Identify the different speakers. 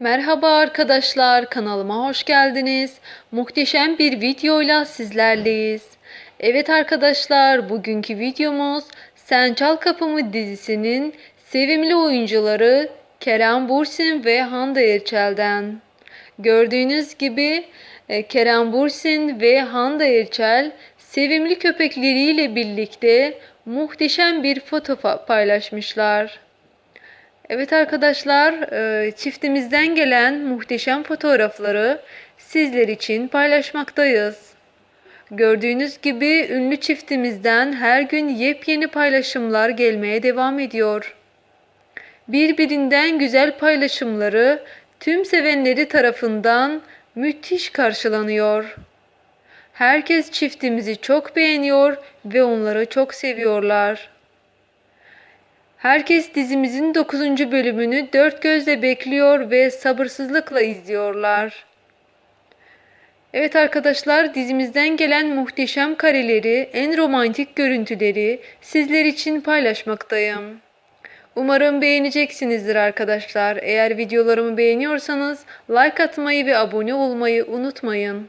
Speaker 1: Merhaba arkadaşlar, kanalıma hoş geldiniz. Muhteşem bir videoyla sizlerleyiz. Evet arkadaşlar, bugünkü videomuz Sen Çal Kapımı dizisinin sevimli oyuncuları Kerem Bursin ve Hande Erçel'den. Gördüğünüz gibi e, Kerem Bursin ve Hande Erçel sevimli köpekleriyle birlikte muhteşem bir foto pa- paylaşmışlar. Evet arkadaşlar, e, çiftimizden gelen muhteşem fotoğrafları sizler için paylaşmaktayız. Gördüğünüz gibi ünlü çiftimizden her gün yepyeni paylaşımlar gelmeye devam ediyor. Birbirinden güzel paylaşımları tüm sevenleri tarafından müthiş karşılanıyor. Herkes çiftimizi çok beğeniyor ve onları çok seviyorlar. Herkes dizimizin 9. bölümünü dört gözle bekliyor ve sabırsızlıkla izliyorlar. Evet arkadaşlar dizimizden gelen muhteşem kareleri, en romantik görüntüleri sizler için paylaşmaktayım. Umarım beğeneceksinizdir arkadaşlar. Eğer videolarımı beğeniyorsanız like atmayı ve abone olmayı unutmayın.